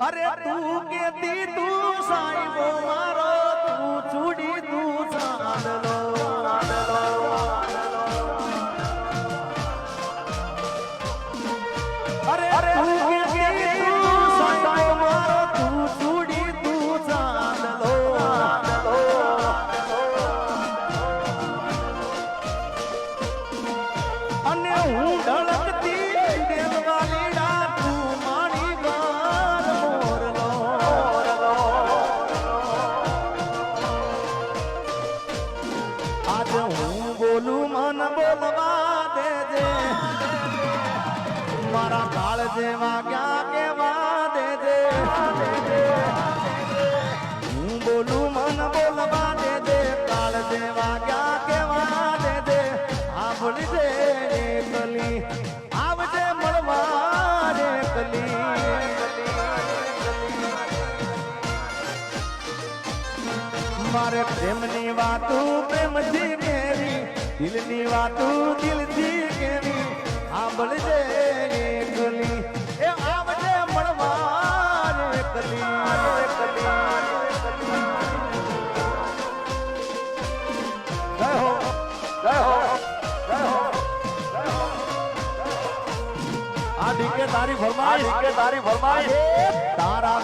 અરે તું કેતી તું સાઈબો મારો, તું ચૂડી તું ચાંદલો અરે અરે તું કેતી તું સાઈબો તું ચૂડી તું ચાંદલો અને હું ઢળકતી દેવવાલીડા મારા કાળ જેવા ક્યાં કેવા દેજે હું બોલું મન બોલવા દેજે કાળ જેવા ક્યાં કેવા દેજે આવડી દે કલી આવજે મળવા રે કલી મારે પ્રેમની વાતું પ્રેમથી કેવી દિલની વાતું દિલથી કેવી સાંભળજે કલી એ આવજે મળવા રે કલી જય હો જય હો આ ડીકે તારી ફરમાઈશ. તારી ફરમાઈશ. તારા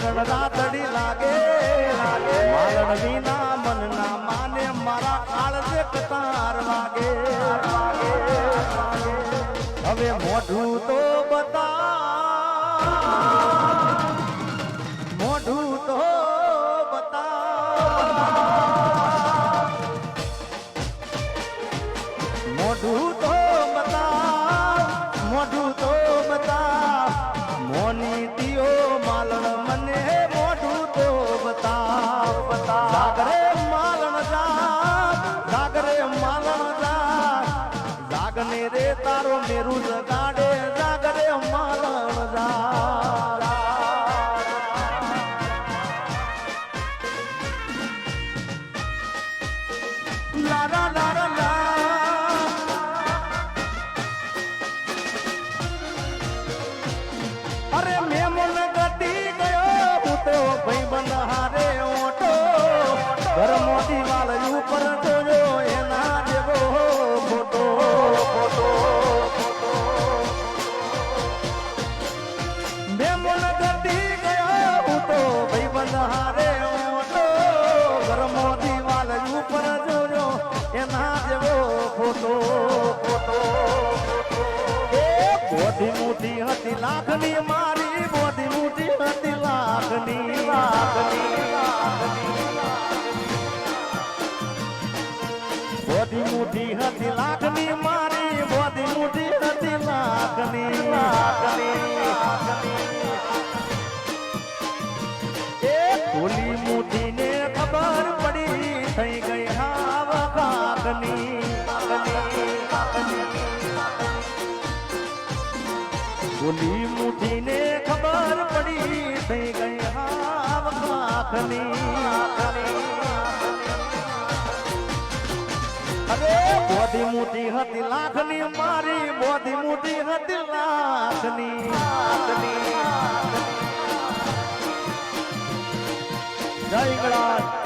વેરણ રાતડી લાગે માલણ વિના મન ના માને મારા કાળજ કટાર વાગે વાગે વાગે હવે મોઢું તો બતા મોઢું તો બતા મોઢું તારો મેરુ જગાડે, જાગરે માલણ જા લા લા લા લા લા ગતી ગયો તો ભાઈબંધ હારે ઓટો. ઘર મોટી વાલ ઉપર જોયો એના જેવો ફોટો ફોટો એ બોધી મોટી હતી લાખની મારી બોધી મોટી હતી લાખની લાખની બોધી મોટી હતી લાખની ખોલી મુઠી ને ખબર પડી થઈ ગઈ હાવ કાકની અરે, બોધી મોટી હતી લાખની, મારી બોધી મોટી હતી લાખની. જય ગણાશ